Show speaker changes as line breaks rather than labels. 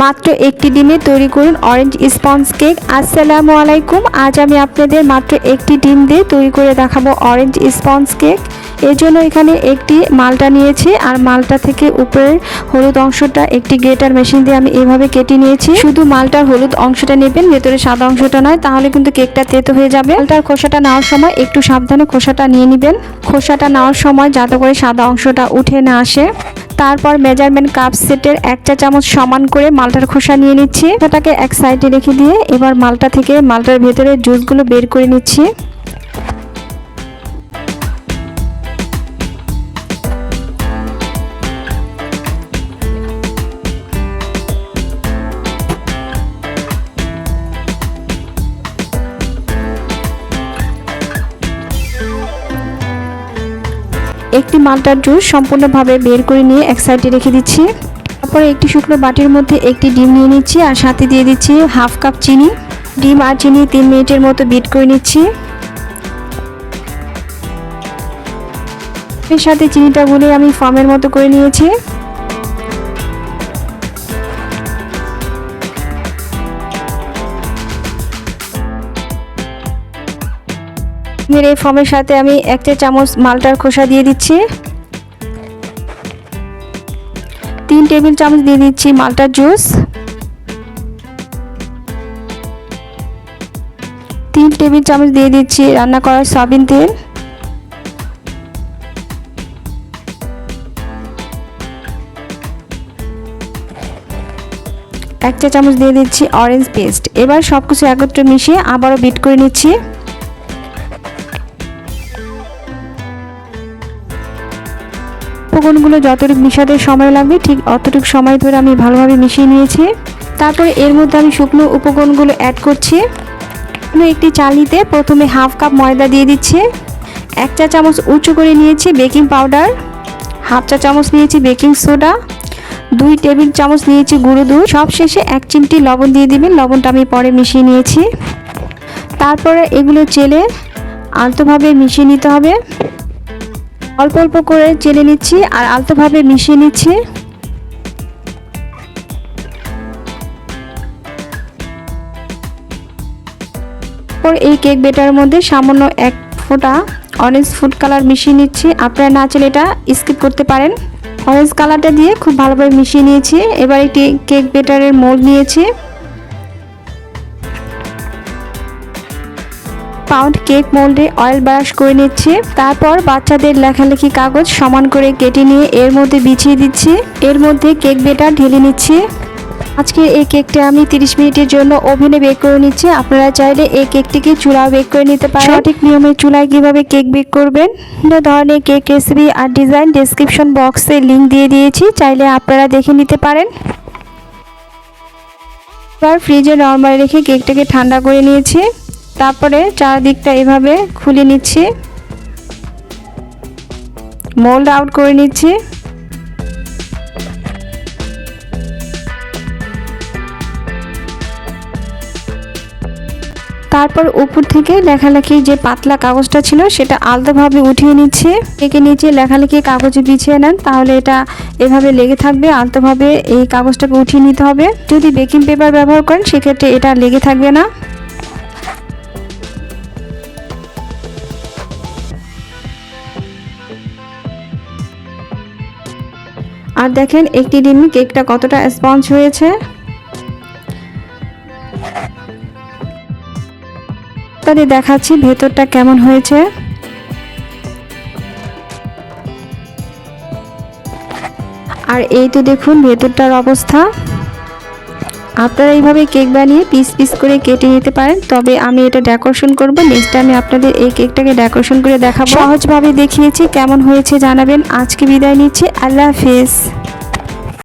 মাত্র একটি ডিমে তৈরি করুন অরেঞ্জ স্পঞ্জ কেক আসসালামু আলাইকুম। আজ আমি আপনাদের মাত্র একটি ডিম দিয়ে তৈরি করে দেখাবো অরেঞ্জ স্পঞ্জ কেক এর জন্য এখানে একটি মালটা নিয়েছি আর মালটা থেকে উপরের হলুদ অংশটা একটি গ্রেটার মেশিন দিয়ে আমি এভাবে কেটে নিয়েছি। শুধু মালটার হলুদ অংশটা নেবেন, ভেতরে সাদা অংশটা নয়, তাহলে কিন্তু কেকটা তেতো হয়ে যাবে। মালটার খোসাটা নেওয়ার সময় একটু সাবধানে খোসাটা নিয়ে নেবেন। খোসাটা নেওয়ার সময় যাতে করে সাদা অংশটা উঠে না আসে। তারপর মেজারমেন্ট কাপ সেটের এক চা চামচ সমান করে মালটার খোসা নিয়ে নিচ্ছি। সেটাকে এক সাইডে রেখে দিয়ে এবার মালটা থেকে মালটার ভেতরে জুসগুলো বের করে নিচ্ছি। একটি মালটার জুস সম্পূর্ণভাবে বের করে নিয়ে এক সাইডে রেখে দিচ্ছি। তারপরে একটি শুকনো বাটির মধ্যে একটি ডিম নিয়ে নিচ্ছি আর সাথে দিয়ে দিচ্ছি হাফ কাপ চিনি। ডিম আর চিনি তিন মিনিটের মতো বিট করে নিচ্ছি। এর সাথে চিনিটা গুলে আমি ফর্মের মতো করে নিয়েছি। এর এই ফর্মের সাথে আমি এক চা চামচ মালটার খোসা দিয়ে দিচ্ছি। তিন টেবিল চামচ দিয়ে দিচ্ছি মালটার জুস। তিন টেবিল চামচ দিয়ে দিচ্ছি রান্না করা সয়াবিন তেল। এক চা চামচ দিয়ে দিচ্ছি অরেঞ্জ পেস্ট এবার সব কিছু একত্রে মিশিয়ে আবারও বিট করে নিচ্ছি। উপকরণগুলো যতটুকু মিশাতে সময় লাগবে, ঠিক অতটুকু সময় ধরে আমি ভালোভাবে মিশিয়ে নিয়েছি। তারপরে এর মধ্যে আমি শুকনো উপকরণগুলো অ্যাড করছি। একটি চালিতে প্রথমে হাফ কাপ ময়দা দিয়ে দিচ্ছি। এক চা চামচ উঁচু করে নিয়েছি বেকিং পাউডার হাফ চা চামচ নিয়েছি বেকিং সোডা দুই টেবিল চামচ নিয়েছি গুঁড়ো দুধ। সব শেষে এক চিমটি লবণ দিয়ে দিবেন। লবণটা আমি পরে মিশিয়ে নিয়েছি। তারপরে এগুলো চেলে আলতোভাবে মিশিয়ে নিতে হবে। অল্প অল্প করে চেলে নিচ্ছি আর আলতোভাবে মিশিয়ে নিচ্ছি। পর এই কেক বেটারের মধ্যে সামান্য এক ফোঁটা অরেঞ্জ ফুড কালার মিশিয়ে নিচ্ছি। আপনারা না চাইলে এটা স্কিপ করতে পারেন। অরেঞ্জ কালারটা দিয়ে খুব ভালোভাবে মিশিয়ে নিয়েছি। এবার একটি কেক বেটারের মোল্ড নিয়েছি। পাউন্ড কেক মোল্ডে অয়েল ব্রাশ করে নিচ্ছি। তারপর বাচ্চাদের লেখালেখি কাগজ সমান করে কেটে নিয়ে এর মধ্যে বিছিয়ে দিচ্ছি। এর মধ্যে কেক বেটার ঢেলে নিচ্ছি। আজকে এই কেকটা আমি 30 মিনিটের জন্য ওভেনে বেক করে নিচ্ছি। আপনারা চাইলে এই কেকটিকে চুলাও বেক করে নিতে পারেন। সঠিক নিয়মে চুলায় কীভাবে কেক বেক করবেন? বিভিন্ন ধরনের কেক রেসিপি আর ডিজাইন ডেসক্রিপশন বক্সে লিংক দিয়ে দিয়েছি। চাইলে আপনারা দেখে নিতে পারেন। এবার ফ্রিজে নর্মাল রেখে কেকটাকে ঠান্ডা করে নিয়েছি। তারপরে চারদিকটা এভাবে খুলে নিচ্ছি। মোল্ড আউট করে নিচ্ছি। তারপর উপর থেকে লেখালেখি যে পাতলা কাগজটা ছিল, সেটা আলাদাভাবে উঠিয়ে নিচ্ছে। একে নিচে লেখালেখি কাগজে বিছিয়ে নেন, তাহলে এটা এভাবে লেগে থাকবে, আলতোভাবে এই কাগজটাকে উঠিয়ে নিতে হবে। যদি বেকিং পেপার ব্যবহার করেন, সেক্ষেত্রে এটা লেগে থাকবে না। আর দেখেন একটি ডিম কেকটা কতটা স্পঞ্জ হয়েছে। তাদের দেখাচ্ছি ভেতরটা কেমন হয়েছে। আর এই তো দেখুন ভেতরটার অবস্থা। আপনারা এইভাবে কেক বানিয়ে পিস পিস করে কেটে নিতে পারেন। তবে আমি এটা ডেকোরেশন করব। নেক্সট আমি আপনাদের এই কেকটাকে ডেকোরেশন করে দেখাবো। সহজভাবে দেখিয়েছি, কেমন হয়েছে জানাবেন। আজকে বিদায় নিচ্ছি। আল্লাহ হাফেজ।